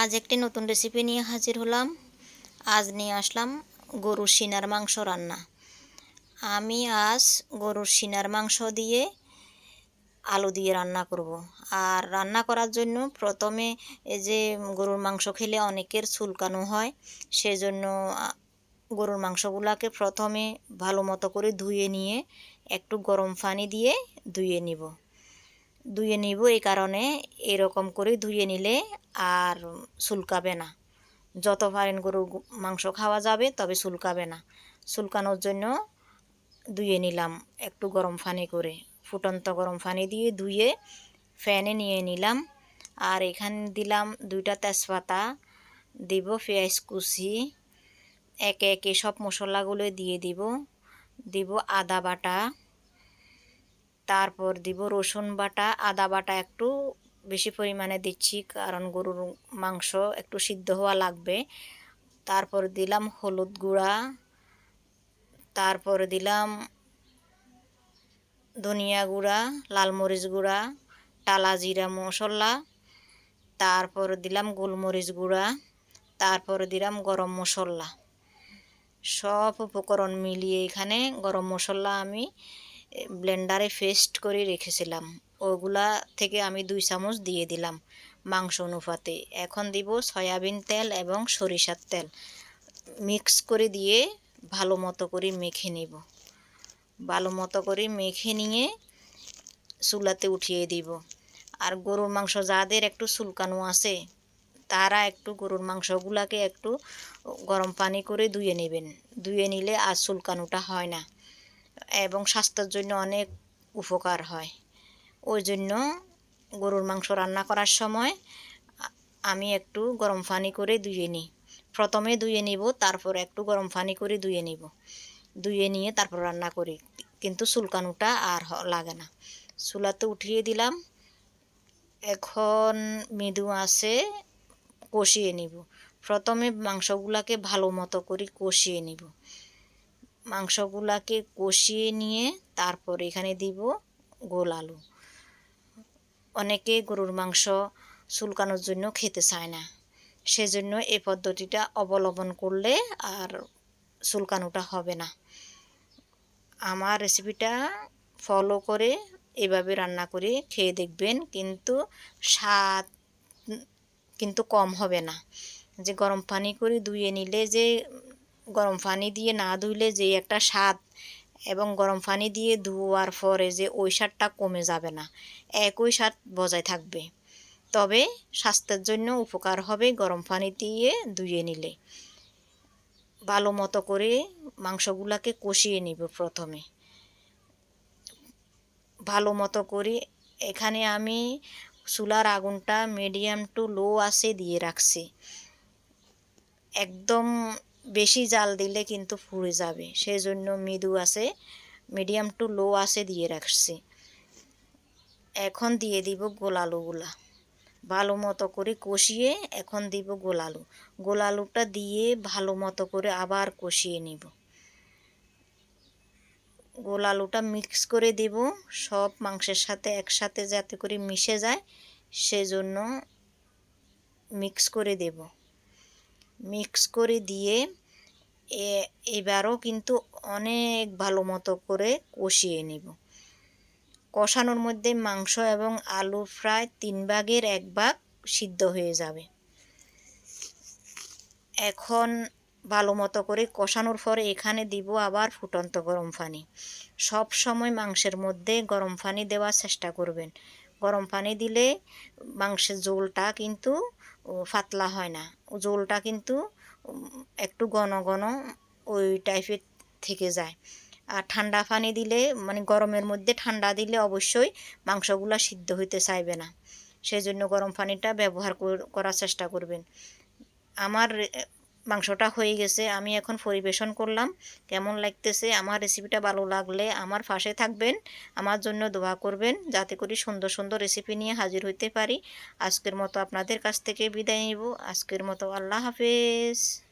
আজ একটি নতুন রেসিপি নিয়ে হাজির হলাম। আজ নিয়ে আসলাম গরুর সিনার মাংস রান্না। আমি আজ গরুর সিনার মাংস দিয়ে আলু দিয়ে রান্না করব। আর রান্না করার জন্য প্রথমে এই যে গরুর মাংস খেলে অনেকের চুলকানো হয়, সেজন্য গরুর মাংসগুলোকে প্রথমে ভালো মতো করে ধুয়ে নিয়ে একটু গরম পানি দিয়ে ধুয়ে নিব। ধুয়ে নিব, এই কারণে এরকম করে ধুয়ে নিলে আর চুলকাবে না। যত পারেন গরু মাংস খাওয়া যাবে, তবে চুলকাবে না। চুলকানোর জন্য ধুয়ে নিলাম একটু গরম পানি করে। ফুটন্ত গরম পানি দিয়ে ধুয়ে ফ্যানে নিয়ে নিলাম। আর এখানে দিলাম দুইটা তেজপাতা, দিব পেঁয়াজ কুচি, একে একে সব মশলাগুলো দিয়ে দিব। দিব আদা বাটা তারপর দিব রসুন বাটা, আদা বাটা একটু বেশি পরিমাণে দিচ্ছি, কারণ গরুর মাংস একটু সিদ্ধ হওয়া লাগবে। তারপর দিলাম হলুদ গুঁড়া, তারপর দিলাম ধনিয়া গুঁড়া, লাল মরিচ গুঁড়া, টালা জিরা মশলা, তারপর দিলাম গোলমরিচ গুঁড়া, তারপর দিলাম গরম মশলা। সব উপকরণ মিলিয়ে এখানে গরম মশলা আমি ব্লেন্ডারে পেস্ট করে রেখেছিলাম। ওগুলা থেকে আমি দুই চামচ দিয়ে দিলাম মাংস অনুপাতে। এখন দিব সয়াবিন তেল এবং সরিষার তেল। মিক্স করে দিয়ে ভালো মতো করে মেখে নিব। ভালো মতো করে মেখে নিয়ে চুলাতে উঠিয়ে দিব। আর গরুর মাংস যাদের একটু চুলকানো আছে, তারা একটু গরুর মাংসগুলাকে একটু গরম পানি করে ধুয়ে নেবেন। ধুয়ে নিলে আর চুলকানোটা হয় না। এবং স্বাস্থ্যের জন্য অনেক উপকার হয়। ওই জন্য গরুর মাংস রান্না করার সময় আমি একটু গরম পানি করে ধুয়ে নিই। প্রথমে ধুয়ে নিব, তারপর একটু গরম পানি করে ধুয়ে নিব। ধুয়ে নিয়ে তারপর রান্না করি। কিন্তু চুলকানোটা আর লাগে না। চুলাতে উঠিয়ে দিলাম। এখন মৃদু আছে, কষিয়ে নিব। প্রথমে মাংসগুলাকে ভালো মতো করে কষিয়ে নিব। মাংসগুলাকে কষিয়ে নিয়ে তারপর এখানে দিব গোল আলু। অনেকে গরুর মাংস চুলকানোর জন্য খেতে চায় না। সেজন্য এই পদ্ধতিটা অবলম্বন করলে আর চুলকানোটা হবে না। আমার রেসিপিটা ফলো করে এভাবে রান্না করে খেয়ে দেখবেন, কিন্তু স্বাদ কিন্তু কম হবে না। যে গরম পানি করে ধুয়ে নিলে যে গরম পানি দিয়ে না ধুইলে যে একটা স্বাদ এবং গরম পানি দিয়ে ধোয়ার পরে যে ওই স্বাদটা কমে যাবে না। একই স্বাদ বজায় থাকবে। তবে স্বাস্থ্যের জন্য উপকার হবে গরম পানি দিয়ে ধুয়ে নিলে। ভালো মতো করে মাংসগুলাকে কষিয়ে নিব প্রথমে। ভালো মতো করে এখানে আমি চুলার আগুনটা মিডিয়াম টু লো আছে দিয়ে রাখছি। একদম বেশি জাল দিলে কিন্তু পুড়ে যাবে। সেই জন্য মৃদু আছে মিডিয়াম টু লো আছে দিয়ে রাখছি। এখন দিয়ে দিব গোলালুগুলা ভালো মতো করে কষিয়ে এখন দিব গোলালু গোলালুটা দিয়ে ভালো মতো করে আবার কষিয়ে নিব। গোল আলুটা মিক্স করে দেব, সব মাংসের সাথে একসাথে যাতে করে মিশে যায়, সেজন্য মিক্স করে দেব। মিক্স করে দিয়ে এবারও কিন্তু অনেক ভালো মতো করে কষিয়ে নিব। কষানোর মধ্যে মাংস এবং আলু প্রায় তিন ভাগের এক ভাগ সিদ্ধ হয়ে যাবে। এখন ভালো মতো করে কষানোর পরে এখানে দিব আবার ফুটন্ত গরম পানি। সব সময় মাংসের মধ্যে গরম পানি দেওয়ার চেষ্টা করবেন। গরম পানি দিলে মাংসের ঝোলটা কিন্তু ও, পাতলা হয় না। ও ঝোলটা কিন্তু একটু ঘন ঘন ওই টাইপের থেকে যায়। আর ঠান্ডা পানি দিলে মানে গরমের মধ্যে ঠান্ডা দিলে অবশ্যই মাংসগুলো সিদ্ধ হইতে চাইবে না। সেই জন্য গরম পানিটা ব্যবহার করার চেষ্টা করবেন। আমার মাংসটা হয়ে গেছে, আমি এখন পরিবেশন করলাম। কেমন লাগতেছে? আমার রেসিপিটা ভালো লাগলে আমার পাশে থাকবেন, আমার জন্য দোয়া করবেন, যাতে করে সুন্দর সুন্দর রেসিপি নিয়ে হাজির হইতে পারি। আজকের মতো আপনাদের কাছ থেকে বিদায় নিব। আজকের মতো আল্লাহ হাফেজ।